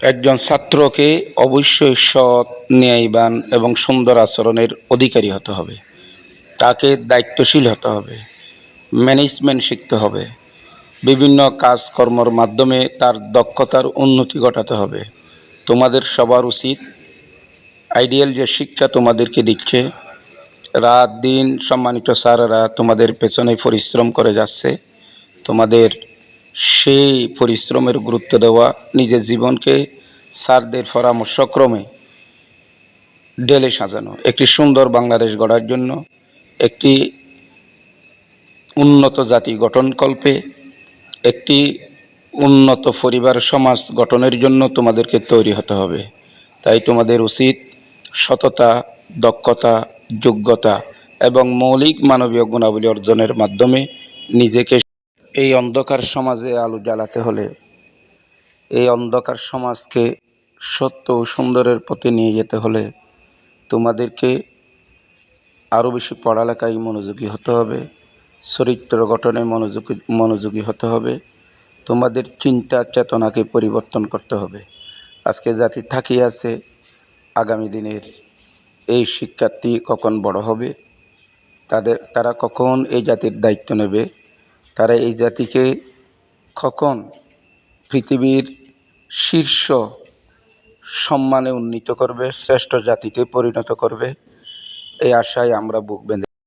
একজন ছাত্রকে অবশ্যই সৎ, ন্যায়বান এবং সুন্দর আচরণের অধিকারী হতে হবে। তাকে দায়িত্বশীল হতে হবে। ম্যানেজমেন্ট শিখতে হবে। বিভিন্ন কাজকর্মর মাধ্যমে তার দক্ষতার উন্নতি ঘটাতে হবে। তোমাদের সবার উচিত আইডিয়াল যে শিক্ষা তোমাদেরকে দিচ্ছে, রাত দিন সম্মানিত স্যারেরা তোমাদের পেছনে পরিশ্রম করে যাচ্ছে। তোমাদের সেই পরিশ্রমের গুরুত্ব দেওয়া নিজের জীবনকে স্যারদের পরামর্শক্রমে ডেলে সাজানো, একটি সুন্দর বাংলাদেশ গড়ার জন্য, একটি উন্নত জাতি গঠনকল্পে, একটি উন্নত পরিবার সমাজ গঠনের জন্য তোমাদেরকে তৈরি হতে হবে। তাই তোমাদের উচিত সততা, দক্ষতা, যোগ্যতা এবং মৌলিক মানবীয় গুণাবলী অর্জনের মাধ্যমে নিজেকে এই অন্ধকার সমাজে আলো জ্বালাতে হলে এই অন্ধকার সমাজকে সত্য ও সুন্দরের পথে নিয়ে যেতে হলে তোমাদেরকে আরও বেশি পড়ালেখায় মনোযোগী হতে হবে, চরিত্র গঠনে মনোযোগী মনোযোগী হতে হবে, তোমাদের চিন্তা চেতনাকে পরিবর্তন করতে হবে। আজকে জাতি থাকিয়ে আছে, আগামী দিনের এই শিক্ষার্থী কখন বড় হবে, তাদের, তারা কখন এই জাতির দায়িত্ব নেবে? তারা এই জাতিকে কখন পৃথিবীর শীর্ষ সম্মানে উন্নীত করবে, শ্রেষ্ঠ জাতিতে পরিণত করবে, এই আশায় আমরা বুক বেঁধে